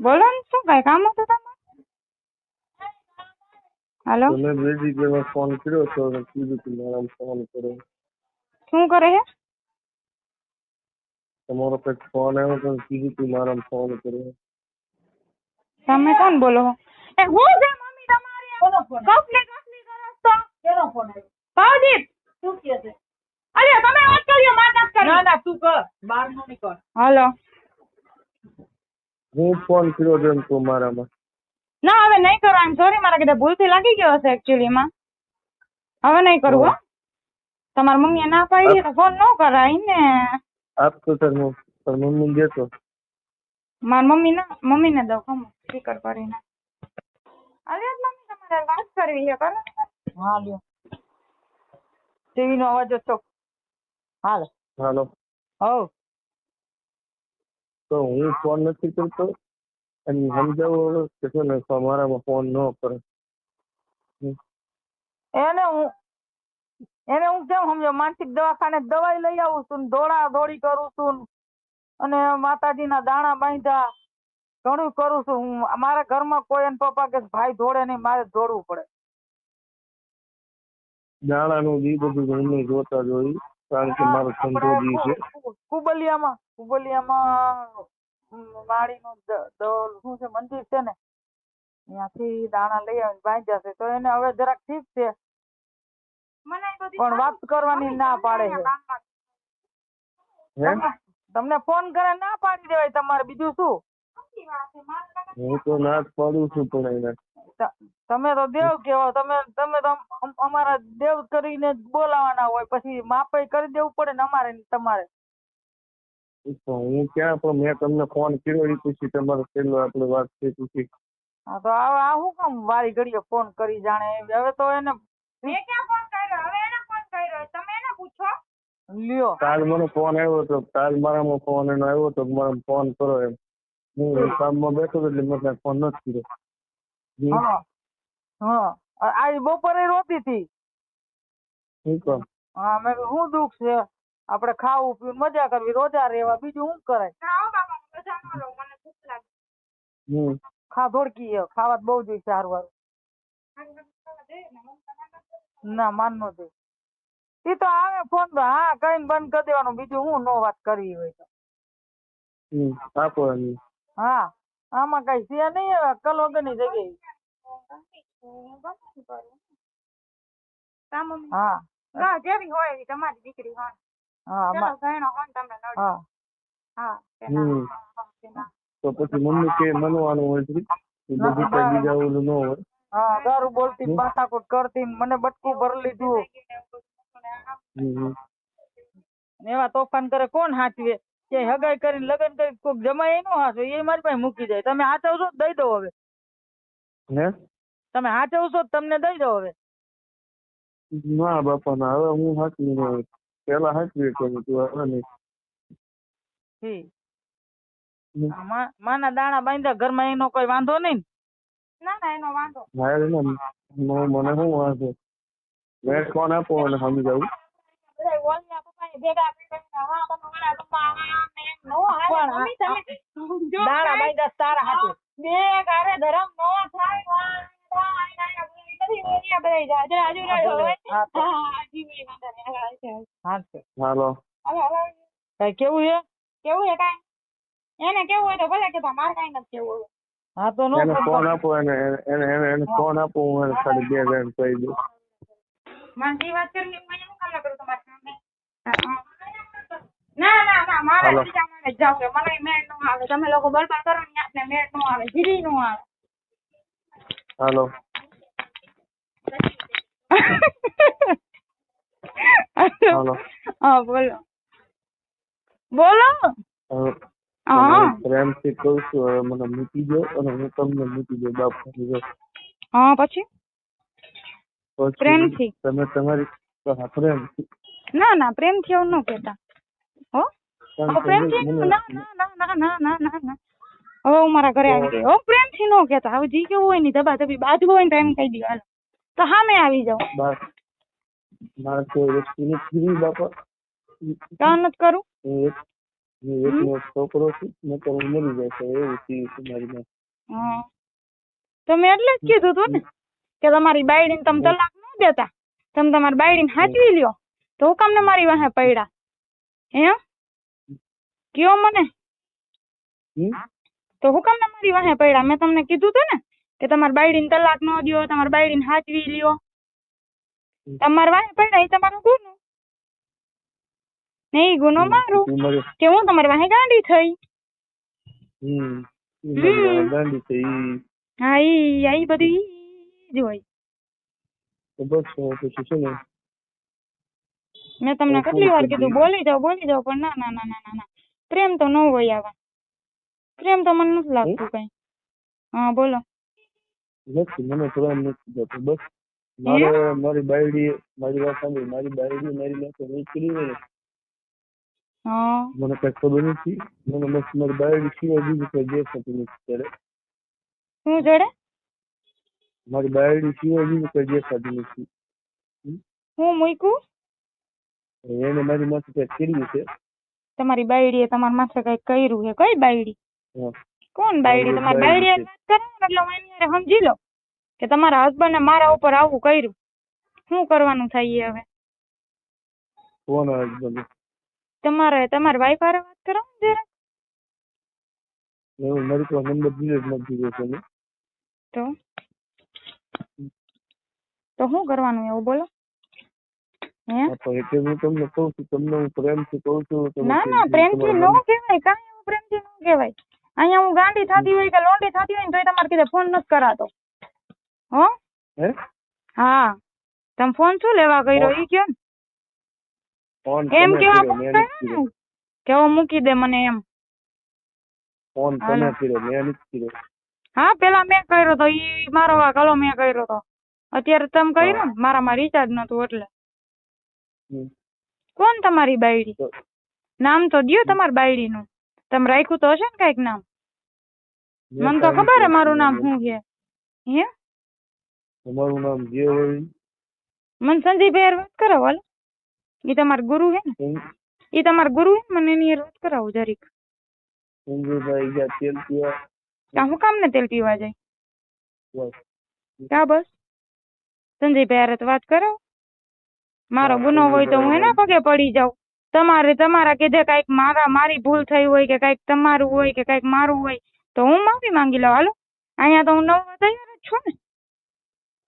બોલો ને શું કઈ કામ હતું તમારે? હાલો? તમે બે જગ્યાએ ફોન કર્યો તો અને કીધું કે મારા ફોન કરો. શું કરે હે? તમારો કંઈક ફોન આવ્યો તો કીધું કે મારા ફોન કરો. તમે કોણ બોલો છો? એ હું છે મમ્મી તમારી? કપલી કપલી કરો તો કેનો ફોન આવ્યો? ભાવજીત! શું કહે છે? અરે તમે વાત કર્યો માર નાખ ના ના તું કર. બાર નો નીકળ. હાલો. હું ફોન કર્યો હતો એમ તો મારામાં. ના હવે નહીં કરો આમ સોરી મારા કીધે ભૂલથી લાગી ગયો હશે એકચ્યુઅલી માં. હવે નહીં કરવું હો. તમારી મમ્મીએ ના પાડી તો ફોન ન કરાય ને. આપતો તાર મમ્મી તાર મમ્મી દેતો. મારી મમ્મી ના મમ્મીને દઉં કમો સ્પીકર કરીને અરે મમ્મી તમારે વાત કરવી છે કરો. હા લ્યો. ટીવી નો અવાજ હતો હાલ. હાલો. હવ. તો હું ફોન નથી કરતો અને સમજાવો હવે કે છે ને મારામાં ફોન ન કરે. એને હું એને હું કેમ સમજો માનસિક દવાખાને દવાઈ લઈ આવું છું દોડા દોડી કરું છું અને અને માતાજીના દાણા બાંધ્યા ઘણું કરું છું. હું મારા ઘરમાં કોઈ એને પપ્પા કે ભાઈ દોડે નહીં મારે દોડવું પડે. દાણાનું બી બધું નહીં જોતા જોઈ કારણ કે મારો ધંધો દી છે. કુબલિયામાં કુબલિયામાં વાડીનું શું છે મંદિર છે ને ત્યાંથી દાણા લઈ આવીને બાંધ્યા છે. તો એને હવે જરાક ઠીક છે. પણ વાત કરવાની ના પાડે છે. તમને ફોન કરે ના પાડી દેવાય તમારે. બીજું શું? હું તો ના જ પાડું છું પણ એને. ત- તમે તો દેવ કેવા તમે તમે તો અમ- અમ- અમારા દેવ કરીને જ બોલાવાના હોય પછી માપે કરી દેવું પડે ને અમારે ને તમારે. તો હું ક્યાં પણ મેં તમને ફોન કર્યો એ પછી તમારો છેલ્લો આપણે વાત છે પછી હા તો હવે આ શું કામ વારી ઘડીએ ફોન કરી જાણે એમ? હવે તો એને મેં ક્યાં ફોન કર્યો? હવે એને ફોન કર્યો? તમે એને પૂછો. લ્યો. કાલ મને ફોન આવ્યો હતો કાલ મારામાં ફોન એનો આવ્યો હતો કે મારા ફોન કરો એમ. હું કામમાં બેઠો હતો એટલે મેં ફોન નથી કર્યો. હા. હા. આ બપોરે રોતી હતી શું હા મેં શું દુઃખ છે? આપણે ખાવું પીવું મજા કરવી રોજા રહેવા બીજું શું કરાય? ખા ધોડકી ખાવા બહુ જોઈએ સારું વારું ના માન નો દે. ઈ તો આવે ફોન તો હા કઈ બંધ કરી દેવાનું બીજું હું નો વાત કરવી હોય તો. હા? આમાં કઈ છે નહીં કલ વગરની જગ્યાએ હા. ના જેવી હોય એવી તમારી દીકરી હોય ચલો ગયણો હોય તમને નડે. હા. હા કે હમ. ના હા, કે ના. તો પછી મમ્મી કે મનવાનું હોય છે. કઈ બીજા ઓલું ન હોય. હા દારૂ બોલતી માથાકૂટ કરતી મને બટકું ભરી લીધું. એવા તોફાન કરે કોણ હાચવે? કે હગાઈ કરીને લગ્ન કરી કોઈક જમાય નો હાચવે એ મારી પાસે મૂકી જાય તમે હાચવશો તો દઈ દો હવે. હે? તમે હાચવશો તો તમને દઈ દો હવે. ના બાપા ના હવે હું હાચવી ન પેલા હાચવી કરું તું હવે નહીં. માના દાણા બાંધ્યા ઘરમાં એનો કોઈ વાંધો નહીં ને? ના ના એનો વાંધો. મને શું વાંધો? મેં ફોન આપો અને સમજાવું. દાણા. બાંધ્યા સારા હાથે. બે ઘરે ધરમ નો ના હોય. હા તો. હા, જીવી વાંધો નહીં. હા, છે. હાચવે હાલો હવે, હવે કઈ કેવું છે કેવું છે કાંઈ? એને કેવું હોય તો ભલે કહેતા મારે કાંઈ નથી કેવું હા તો નો ફોન આપો એને એને એને એને ફોન આપો હું ખાલી બે જણ કહી દઉં મારે વાત કરવી મને હું કામ ના કરું તમારી સામે? ના ના ના મારે બીજા મારે જાવું મને મેળ નો આવે તમે લોકો બરબાદ કરો ને આપને મેળ નો આવે જીરી નો આવે હાલો હવે હું ના ના પ્રેમથી એવું ના ના ના ના ના ના ના હવે હું મારા ઘરે આવી ગઈ. હો પ્રેમથી નો કેતા હવે જી કેવું હોયની દબા દબી બાજુ હોય ને તો એમ કહી દે તો સામે આવી જાઓ બા મારે કોઈ વસ્તુ નથી કીધી બાપા કાં નથી કરું હું એક હું એકનો છોકરો છું નકર હું મરી જાય છે એવું થયું છે મારી માં હા તમે એટલે જ કીધું હતું ને કે તમારી બાયડીને તમે તલાક ન દેતા તમે તમારી બાયડીને સાચવી લ્યો તો હું કામને મારી વાહે પડ્યા એમ કયો મને હમ? તો હું કામને મારી વાહે પડ્યા મેં તમને કીધું હતું ને કે તમારા બાયડીને તલાક ન દો તમારી બાયડીને હાચવી લ્યો. તમારે વાહે પડે એ તમારું ગુનો. ને ઈ ગુનો મારો કે હું તમારી વાહે ગાંડી થઈ. ગાંડી છે હા ઈ આ ઈ બધી ઈ જ હોય. તો બસ પછી છે ને. મેં તમને કેટલી વાર કીધું બોલી જાઓ બોલી જાઓ પણ ના ના ના ના ના પ્રેમ તો ન હોય આવા. પ્રેમ તો મને નથી લાગતું કઈ. હા બોલો. નથી મને પ્રેમ નથી થતો. બસ મારે મારી બાયડી મારી વાત સાંભળી મારી બાયડી મારી માટે નીકળી હોય મને કઈ ખબર નથી. મને બસ મારી બાયડી સિવાય બીજું કઈ દેખાતું નથી ત્યારે શું જોડે? મારી બાયડી સિવાય બીજું કઈ દેખાતું નથી. હું મૂકું એને મારી માથે કઈ કર્યું છે? તમારી બાયડીએ તમારા માથે કઈ કર્યું છે? કઈ બાયડી? હા. કોણ બાયડી? તમારે બાયડી વાત કરો એટલે હું એની હારે સમજી લો કે તમારા હસબન્ડે મારા ઉપર આવું કર્યું. શું કરવાનું થાય હવે? કોણ? તમારે તમારી વાઈફ હારે વાત કરો ને જરા એવું મારી પાસે નંબર દીધો નથી દીધો છે તો? તો શું કરવાનું એવું બોલો? તો તો ના ના પ્રેમથી ન કહેવાય કાંઈ એવું પ્રેમથી ન કહેવાય. અહીંયા હું ગાંડી થતી હોય કે લોંડી થતી હોય ને તોય તમારે કીધે ફોન નથી કરાતો. હો? હા? તમે ફોન શું લેવા કર્યો? ઈ કયો એમ કેવા કર્યો ફોન કર્યો કર્યો ને? કે હવે મૂકી દે મને એમ. ફોન તમે કર્યો મેં નથી કર્યો. હા પેલા મેં કર્યો તો ઈ મારો વાંક કલો મેં કર્યો તો. અત્યારે તમે કર્યો ને? મારામાં રિચાર્જ નતું એટલે. કોણ તમારી બાયડી? નામ તો દિયો તમારી બાયડીનું. તમે રાખ્યું તો હશે ને કંઈક નામ? મને તો ખબર હે મારું નામ. શું છે. હે? તમારું નામ જે હોય મને સંજયભાઈ હારે વાત કરાવો વાલ એ તમારા ગુરુ હે ને? એ તમારા ગુરુ હે મને એની વાત કરાવો જરીક. સંજયભાઈ ગયા તેલ પીવા. કા હું કામ ને તેલ પીવા જાય. કા બસ? સંજયભાઈ તો વાત કરાવો. મારો ગુનો હોય તો હું એના પગે પડી જાઉં. તમારે તમારા કીધે કાંઈક મારા મારી ભૂલ થઈ હોય કે કાંઈક તમારું હોય કે કાંઈક મારું હોય તો હું માફી માંગી લઉં. હાલો અહીંયા તો હું નવો તૈયાર જ છું ને.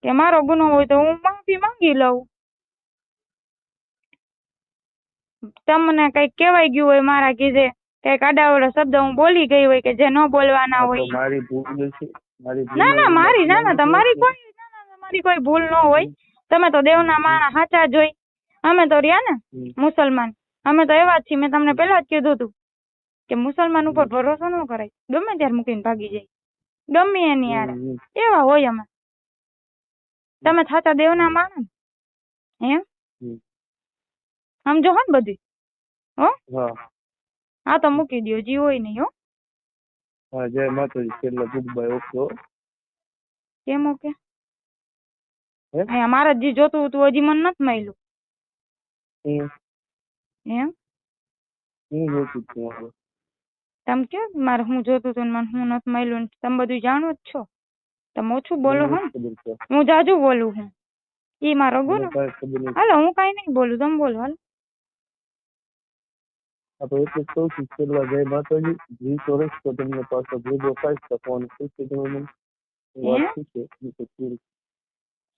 કે મારો ગુનો હોય તો હું માફી માંગી લઉં. તમને કંઈક કહેવાય ગયું હોય મારા કીધે કંઈક આડાઅવળા શબ્દ હું બોલી ગઈ હોય કે જે ન બોલવાના હોય. મારી ભૂલ છે ના ના મારી ના ના તમારી કોઈ ના ના તમારી કોઈ ભૂલ ન હોય. તમે તો દેવના માણા સાચા જોઈ અમે તો રહ્યા ને મુસલમાન. અમે તો એવા જ છીએ મેં તમને પહેલા જ કીધું હતું કે મુસલમાન ઉપર ભરોસો ન કરાય. ગમે ત્યારે મૂકીને ભાગી જાય. ગમે એની યાર. એવા હોય અમે તમે સાચા દેવના માણસ હે. સમજો હો ને બધી હો? હા. તો મૂકી દો જી હોય નહીં હો. હા જય માતાજી. છેલ્લે ગુડ બાય ઓકે કેમ ઓકે? અહીંયા મારે જે જોતું હતું હજી મને નથી મળ્યું. હું એમ? હું જોતું છું તમે કે મારે હું જોતું હતું મને હું નથી મળ્યું તમે બધું જાણો જ છો. તમે ઓછું બોલો હો હું જાજુ બોલું હું. ઈ મારો ગુનો હાલો હું કઈ નહીં બોલું તમ બોલો હાલો. આપણે એટલે સૌ શીખેલા જય માતાજી જી ચોરસ તો તમને પાસે ભૂલ વપાઈ શકો અને શું છે તમે મને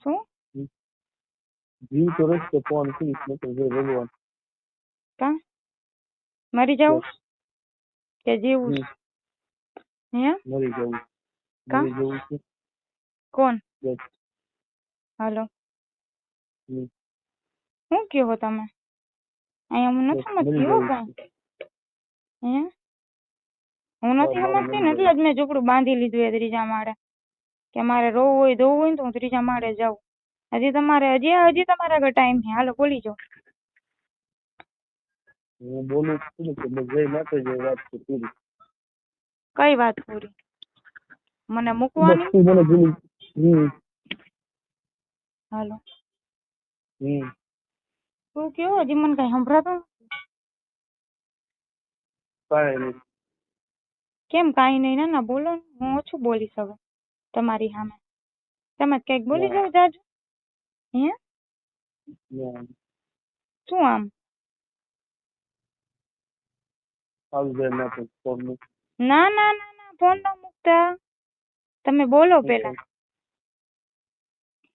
શું જી ચોરસ તો ફોનથી એટલે કે ભગવાન કા? મરી જાવું કે જીવું હે? મરી જવું કા? મરી જવું છે. કોણ. હાલો. શું કહો તમે? અહીંયા હું નથી સમજતી હો? કાંઈ હે હું નથી સમજતી ને એટલે જ મેં ઝૂંપડું બાંધી લીધું એ ત્રીજા માળે. કે મારે રોવું હોય ધોવું હોય ને તો હું ત્રીજા માળે જાઉં. હજી તમારે હજી હજી તમારા આગળ ટાઈમ છે. હાલો બોલી જાઓ. હું બોલું છું કે જય માતાજી વાત છે પૂરી. કઈ વાત પૂરી? મને મૂકવાની? તું મને ભૂલી હમ. હાલો. હમ. તું કયો હજી મને કઈ સંભળાતો નથી. નહીં. કેમ કાઈ નહીં? ના ના બોલો હું ઓછું બોલીશ હવે તમારી સામે. તમે કંઈક બોલી જાવ જાજુ. હે? શું આમ? સારું જય માતાજી ફોન ના ના ના ના ફોન ન મૂકતા તમે બોલો પેલા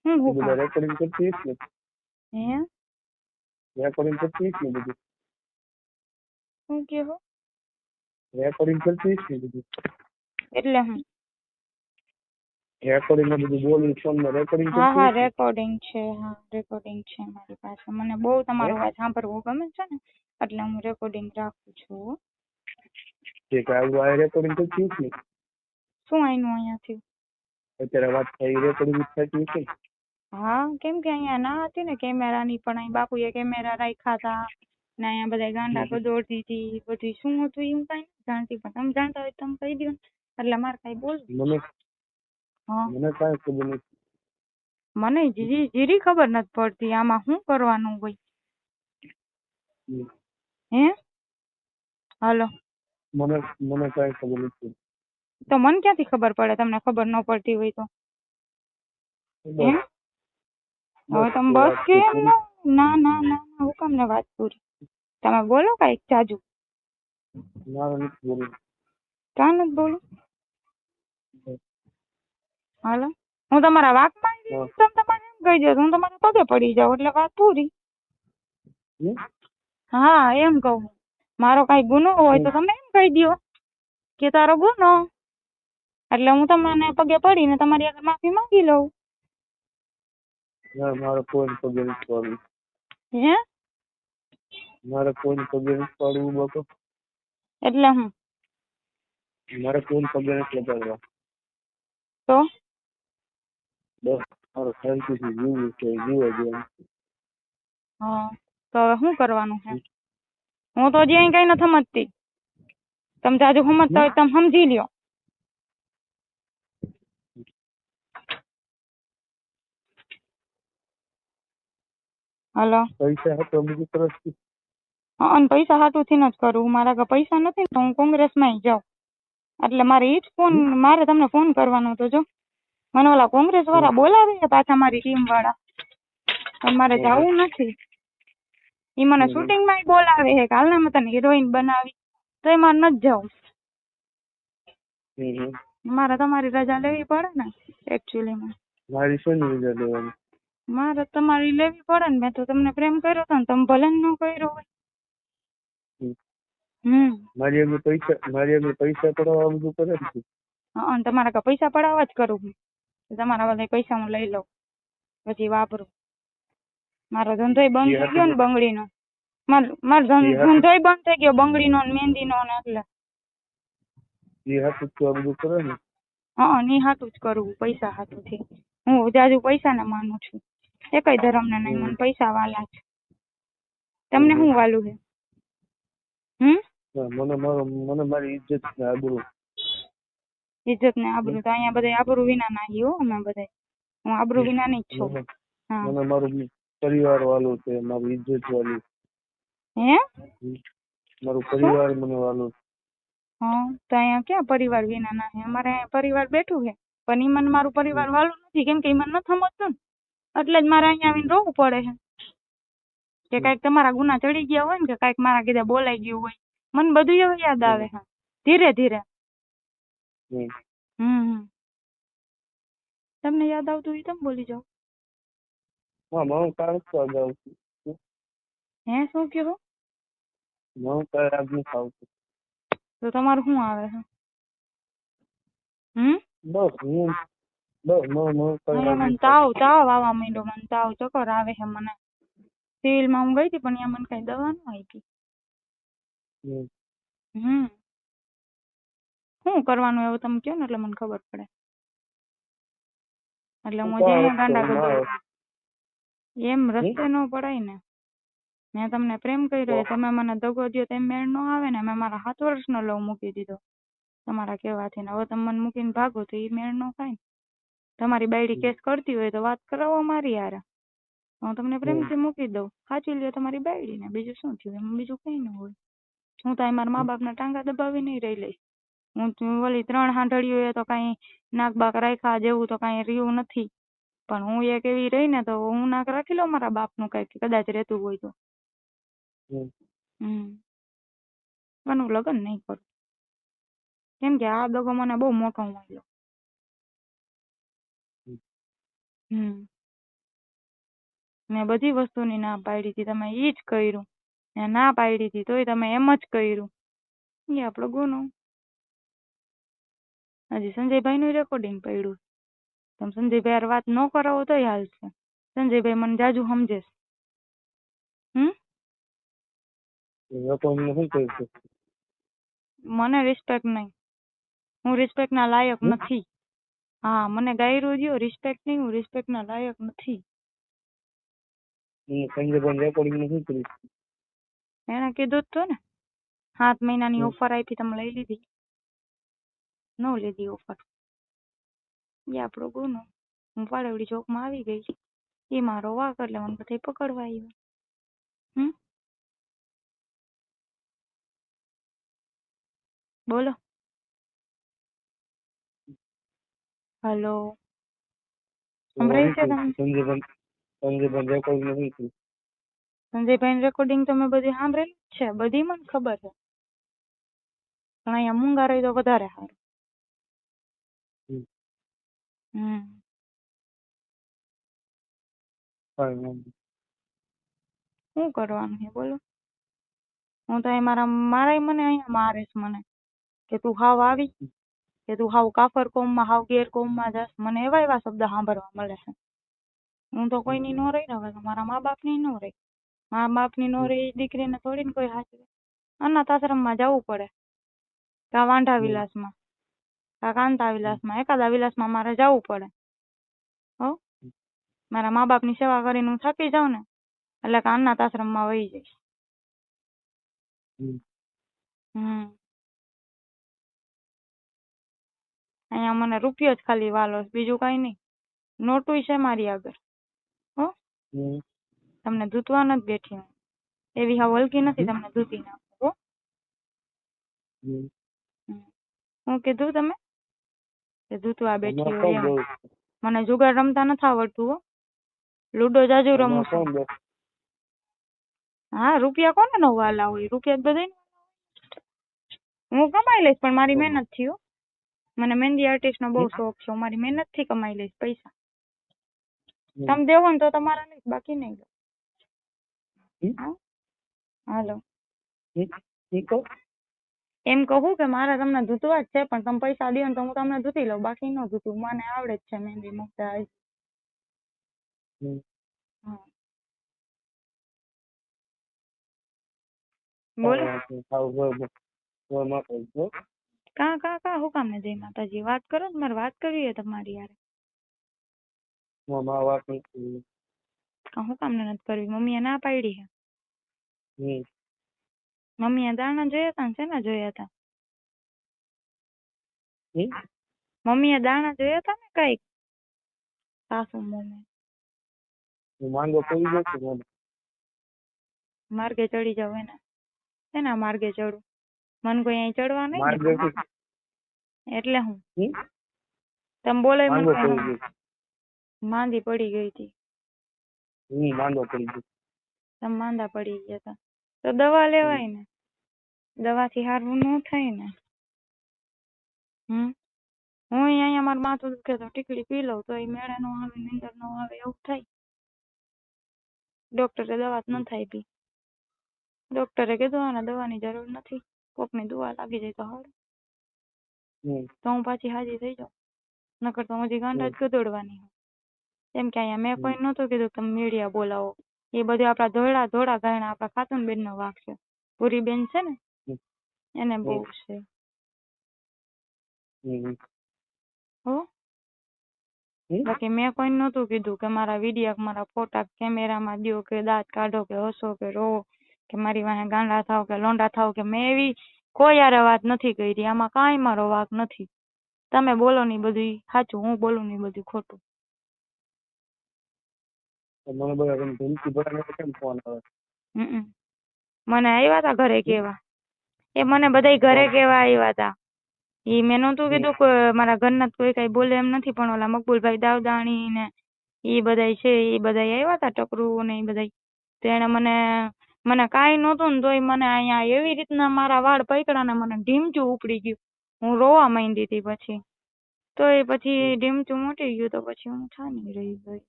હું હું બધા રેકોર્ડિંગ કરતી હશે ને હે રેકોર્ડિંગ કરતી હશે ને બધું શું કહો રેકોર્ડિંગ કરતી હશે ને બધું એટલે હું રેકોર્ડિંગમાં બધું બોલી ફોનમાં રેકોર્ડિંગ હા હા કરતી હશે રેકોર્ડિંગ છે હા રેકોર્ડિંગ છે મારી પાસે મને બહુ તમારો હે? અવાજ સાંભળવો ગમે છે ને એટલે હું રેકોર્ડિંગ રાખું છું હો. જે કે આવું આ રેકોર્ડિંગ કરતી હશે ને શું આયનું અહીંયાથી અત્યારે વાત થઈ રેકોર્ડિંગ થતી હશે ને હા કેમ કે અહીંયા ના હતી ને કેમેરાની પણ અહીં બાપુએ કેમેરા રાખ્યા હતા ને અહીંયા બધા ગાંડા હમ. દોડતી હતી બધી શું હતું એ હું કાંઈ નથી જાણતી પણ તમે જાણતા હોય તો તમે કહી દો ને. એટલે મારે કાંઈ બોલવું મને હા. મને કાંઈ ખબર નથી. મને જીરી જીરી ખબર નથી પડતી આમાં શું કરવાનું હોય? હમ. હે? હાલો. મને મને કાંઈ ખબર નથી. તો મને ક્યાંથી ખબર પડે? તમને ખબર ન પડતી હોય તો. હવે તમે બસ કે ના ના ના ના હું કામ ને વાત પૂરી. તમે બોલો કાંઈક જાજુ. કાં નથી બોલું? હાલો. હું તમારા વાકમાં તમે તમારે એમ કહી દો હું તમારા પગે પડી જાઉં એટલે વાત પૂરી. હા એમ કહું મારો કઈ ગુનો હોય તો તમે એમ કહી દો કે તારો ગુનો. એટલે હું તમને પગે પડીને તમારી આગળ માફી માંગી લઉં. ના મારે કોઈ પગે નથી પડવું હે? મારે કોઈ પગે નથી પાડવું બાપા. એટલે હું? મારે કોઈ પગે નથી તો? બસ મારે શાંતિથી જીવવું છે જીવવા જેવું હા તો હવે શું કરવાનું છે? હું તો હજી કઈ નથી સમજતી. તમે જાજુ સમજતા હોય તમે સમજી લ્યો. હલો. પૈસા હતો બીજી તરફ હા અને પૈસા હાટુથી જ કરું. મારા આગળ પૈસા નથી તો હું કોંગ્રેસમાં જાઉં. એટલે મારે ઈ જ ફોન મારે તમને ફોન કરવાનો હતો જો. મને ઓલા કોંગ્રેસ વાળા બોલાવે પાછા મારી ટીમ વાળા મારે જવું નથી. ઈ મને શૂટિંગમાં બોલાવે છે કાલ ને મેં તને હિરોઈન બનાવી તો એમાં હમ હમ. મારે તમારી રજા લેવી પડે ને એકચ્યુઅલીમાં મારી શેની રજા લેવાની? મારે તમારી લેવી પડે ને મેં તો તમને પ્રેમ કર્યો હતો ને તમે ભલે ને ન કર્યો હોય. હમ. હમ. મારી આગળ પૈસા મારી આગળ પૈસા પડાવવા બધું કરે ને હા તમારા પૈસા પડાવવા જ કરું તમારા બધા પૈસા હું લઈ લઉં. પછી વાપરું. મારો ધંધોય બંધ થઈ ગયો ને બંગડી બંગડીનો. મારો ધંધોય બંધ થઈ ગયો બંગડીનો ને મહેંદીનો ને એટલે. એ હાથું તું બધું કરે ને. હા ની હાટું જ કરવું પૈસા હાટુંથી હું જાજુ પૈસાને માનું છું. એકેય ધર્મને નહીં મને પૈસા વાલા છે. તમને. શું વાલું છે હમ? ના, મને મારો મને મારી ઇજ્જત ને આબરૂ. ઇજ્જત ને આબરૂ તો અહીંયા બધા આબરૂ વિના નાહી હો અમે બધા હું આબરૂ વિના ની જ છું. હા. મને મારું પરિવાર વાલું છે મારી ઇજ્જત વાલી હે મારું પરિવાર મને વાલું હા તો અહીંયા ક્યાં પરિવાર વિના નાહી અમારે અહીંયા પરિવાર બેઠું છે પણ ઈ મને મારું પરિવાર વાલું નથી કેમ કે ઈ મને નથી સમજતું ને એટલે જ મારે અહીંયા આવીને રોવું પડે છે કે કાંઈક તમારા ગુના ચડી ગયા હોય ને કે કાંઈક મારા કીધે બોલાઈ ગયું હોય મને બધું એવું યાદ આવે છે ધીરે ધીરે. હમ. હમ હમ. તમને યાદ આવતું હોય તમે બોલી જાઓ. હા શું નથી આવતું. તો તમારું શું આવે છે? હમ? બસ હું બસ મારું મારું કાંઈ મને તાવ તાવ આવવા માંડ્યો મને તાવ ચક્કર આવે છે મને. સિવિલમાં હું ગઈ હતી પણ અહીંયા મને કઈ દવા ન આપી. હમ. શું કરવાનું એવું તમે કહો ને એટલે મને ખબર પડે. એટલે હું જઈને ગાંડા ના. એમ રસ્તે ન પડાય ને. મેં તમને પ્રેમ કર્યો તમે મને દગો દ્યો તેમ મેળ નો આવે ને મેં મારા સાત વર્ષનો લવ મૂકી દીધો. તમારા કહેવાથી ને હવે તમે મને મૂકીને ભાગો તો એ મેળ નો થાય ને. તમારી બાયડી કેસ કરતી હોય તો વાત કરાવો મારી હારે. હું તમને પ્રેમથી મૂકી દઉં. સાચી લ્યો તમારી બાયડી ને. બીજું શું થયું? એમાં બીજું કઈ ન હોય. હું તો મારા મા બાપના ટાંગા દબાવી નહીં રહી લઈશ હું ઓલી ત્રણ હાંડળીઓ તો કાંઈ નાક બાક રાખ્યા જેવું તો કાંઈ રહ્યું નથી. પણ હું એક એવી રહી ને તો હું નાક રાખી લઉં મારા બાપનું કંઈક કદાચ રહેતું હોય તો. હમ. પણ હું લગ્ન નહીં કરું. કેમ કે આ દગો મને બહુ મોટો મળ્યો. હમ. મેં બધી વસ્તુની ના પાડી હતી તમે ઈ જ કર્યું. ને ના પાડી હતી તોય તમે એમ જ કર્યું. એ આપણો ગુનો. હજી સંજયભાઈ નું રેકોર્ડિંગ પડ્યું. તમે સંજયભાઈ હારે વાત ન કરાવો તોય હાલશે સંજયભાઈ મને જાજુ સમજે છે. હમ? એ તો અમને શું કહ્યું છે? મને રિસ્પેક્ટ નહીં. હું રિસ્પેક્ટ ના લાયક નથી. હા મને ગાયરું દ્યો રિસ્પેક્ટ નહીં હું રિસ્પેક્ટ ના લાયક નથી. હું સંજયભાઈ રેકોર્ડિંગનું શું કર્યું એણે કીધું જ તો ને સાત મહિનાની. ઓફર આપી તમે લઈ લીધી. ન લીધી ઓફર એ આપણો ગુનો. હું પાડવડી ચોકમાં આવી ગઈ. એ મારો વાક એટલે મને બધા પકડવા આવ્યો હમ? બોલો. હલો. સંભળાય છે તમને? સંજયભાઈ રેકોર્ડિંગ તમે સંજયભાઈ રેકોર્ડિંગ તો મેં બધી સાંભળેલી છે? બધી મને ખબર છે. પણ અહીંયા મૂંગા રહી તો વધારે સારું. નહીં. શું કરવાનું છે બોલો? હું તો અહીં મારા મારાય મને અહીંયા મારે છે મને. કે તું હાવ આવી કે તું હાવ કાફર કોમમાં હાવ ગેર કોમમાં જાસ મને એવા એવા શબ્દ સાંભળવા મળે છે. હું તો કોઈની નો રહી ને હવે તો મારા મા બાપની નો રહી. મા બાપની નો રહી એ દીકરીને થોડીને કોઈ હાચવે. અનાથ આશ્રમમાં જવું પડે. કા વાંઢા વિલાસ વિલાસમાં. કાંતા વિલાસમાં એકાદા વિલાસમાં મારે જવું પડે હો મારા મા બાપની સેવા કરીને હું થાકી જાઉં ને એટલે કે અનાથ આશ્રમમાં વહી જઈશ હમ. હમ અહીંયા મને રૂપિયો જ ખાલી વાલો છે બીજું કઈ નહીં નોટું છે મારી આગળ હમ. તમને ધૂતવા નથી બેઠી હું એવી હા વલકી નથી તમને ધૂતી નાખું હો હમ. હું કીધું તમે કે ધૂતવા બેઠી હોય એમ. મને જુગાર રમતા નથી આવડતું હો. લૂડો જાજુ રમું છું. હા રૂપિયા કોને નો વાલા હોય? રૂપિયા બધા હું કમાઈ લઈશ પણ મારી મહેનતથી હો. મને મહેંદી આર્ટિસ્ટ નો બહુ શોખ છે. હું મારી મહેનતથી કમાઈ લઈશ પૈસા. તમે દેવો ને તો તમારા લઈશ બાકી નહીં હાલો. એમ કહું કે મારે તમને ધૂતવા જ છે પણ તમે પૈસા દો ને તો હું તમને ધૂતી લઉં. બાકી ન ધૂતું મને આવડે જ છે મહેંદી મૂકતા હા. બોલો. હો. કા કા કા હું કામ જય માતાજી? વાત કરો ને મારે વાત કરવી છે તમારી યાર. હું કામ ને નથી કરવી. મમ્મીએ ના પાડી છે હમ. મમ્મીએ દાણા જોયા હતા ને શેના જોયા હતા મમ્મી એ દાણા જોયા હતા ને કંઈક? સાસુ મમ્મી. માંગો પડી ગયો છું મને. માર્ગે ચડી જાવ એના. એના માર્ગે ચડું. મન કોઈ અહીં ચડવા નહીં માર્ગે એટલે હું? તમે બોલે મને માંદી પડી ગઈ હતી. માંગો પડી ગયો. તમે માંદા પડી ગયા હતા તો દવા લેવાય ને. દવાથી હારવું ન થાય ને. હમ. હું અહીંયા મારું માથું દુખે તો ટીકડી પી લઉં તો એ મેળે નો આવે નીંદર નો આવે એવું થાય. ડોક્ટરે દવા ન થાય પી ડોક્ટરે કીધું આને દવાની જરૂર નથી. કોકની દુવા લાગી જાય તો હારું. તો હું પાછી હાજી થઈ જાઉં. નકર તો હું હજી ગાંડા જ ગધોડવાની એમ કે અહીંયા મેં કોઈ નહોતું કીધું કે તમે મીડિયા બોલાવો. એ બધું આપડા ધોળા ધોળા ગાયણા આપડા ખાતુન બેન નો વાક છે. પૂરી બેન છે ને? એને બહુ છે. હો? બાકી મેં કોઈ નહોતું કીધું કે મારા વિડીયા મારા ફોટા કેમેરામાં દો કે દાંત કાઢો કે હસો કે રોવો કે મારી વાહે ગાંડા થાવ કે લોંડા થાવ કે મેં એવી કોઈ યારે વાત નથી કરી. આમાં કાંઈ મારો વાંક નથી. તમે બોલો ને બધું સાચું હું બોલું ને બધું ખોટું. મને બધા ધમકી ભરાને કેમ ફોન આવે? મને આવ્યા તા ઘરે કેવા? એ મને બધાય ઘરે કેવા આવ્યા તા. ઈ મેં નતું કીધું કે મારા ઘરના કોઈ કઈ બોલે એમ નથી પણ ઓલા મકબૂલભાઈ દાવદાણી ને ઈ બધાય છે ઈ બધાય આવ્યા તા ટકરું ને ઈ બધાય. તેણે મને મને કાંઈ નહોતું ને તોય મને અહીંયા એવી રીતના મારા વાળ પકડ્યા ને મને ઢીમચું ઉપડી ગયું. હું રોવા માંડી હતી પછી. તો એ પછી ઢીમચું મોટી ગયું તો પછી હું છાની રહી ગઈ.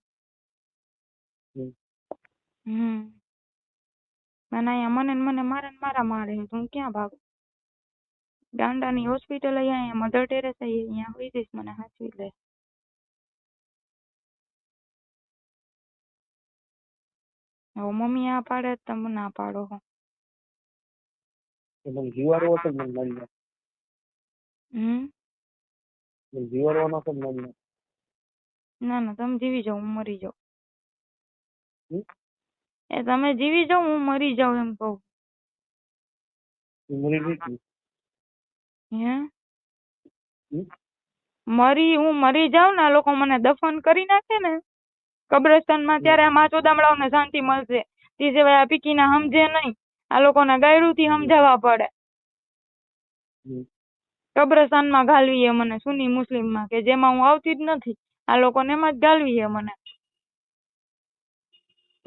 હમ. અને અહીંયા મને ને મને મારે ને મારા મારે હું ક્યાં ભાગું? ગાંડાની હોસ્પિટલ અહીંયા મધર ટેરેસ અહીંયા હોઈ જઈશ મને સાચવી લે. હવે મમ્મી આ પાડે તો તમે ના પાડો હો. મને જીવાડવો તો મને મારી નાખ હમ? જીવાડવાનો તો મારી નાખ ના ના તમે જીવી જાઓ હું મરી જાઉં? એ તમે જીવી જાઓ હું મરી જાવ એમ કહું. મરી ગઈ તી. હે? મરી હું મરી જાઉં ને આ લોકો મને દફન કરી નાખે ને કબ્રસ્તાનમાં ત્યારે આ માચો દામડાઓને શાંતિ મળશે. તે સિવાય આ પીકીના સમજે નહીં આ લોકોને ગાયડુંથી સમજાવવા પડે. કબ્રસ્તાનમાં ઘાલવી મને મને મુસ્લિમ મુસ્લિમમાં કે જેમાં હું આવતી જ નથી આ લોકોને એમાં જ ઘાલવી છે મને.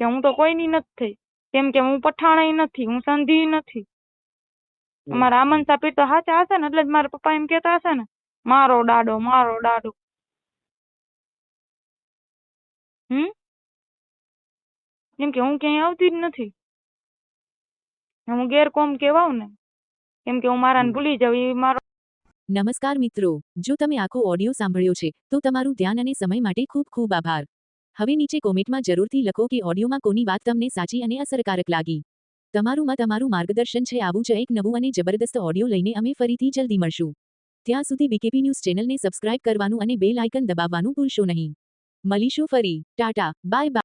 કે હું તો કોઈની નથી. થઈ કેમ કે હું પઠાણેય નથી હું સંધી નથી. મારા અમારા આમન સાપીર તો હાથે હશે ને એટલે જ મારા પપ્પા એમ કહેતા હશે ને મારો દાડો મારો દાડો. હમ? કેમ કે હું ક્યાંય આવતી જ નથી. હું ગેરકોમ કહેવાઉં ને કેમ કે હું મારાને ભૂલી જાઉં એ મારો નમસ્કાર મિત્રો જો તમે આખો ઓડિયો સાંભળ્યો છે તો તમારું ધ્યાન અને સમય માટે ખૂબ ખૂબ આભાર. હવે નીચે કોમેન્ટમાં જરૂરથી લખો કે ઓડિયોમાં કોની વાત તમને સાચી અને અસરકારક લાગી. તમારું માં તમારું માર્ગદર્શન છે. આવું જ એક નવું અને જબરદસ્ત ઓડિયો લઈને અમે ફરીથી જલ્દી મળશું. ત્યાં સુધી બીકેપી ન્યૂઝ ચેનલને સબસ્ક્રાઇબ કરવાનું અને બેલ આઇકન દબાવવાનું ભૂલશો નહીં. મળીશું ફરી. ટાટા. Bye bye.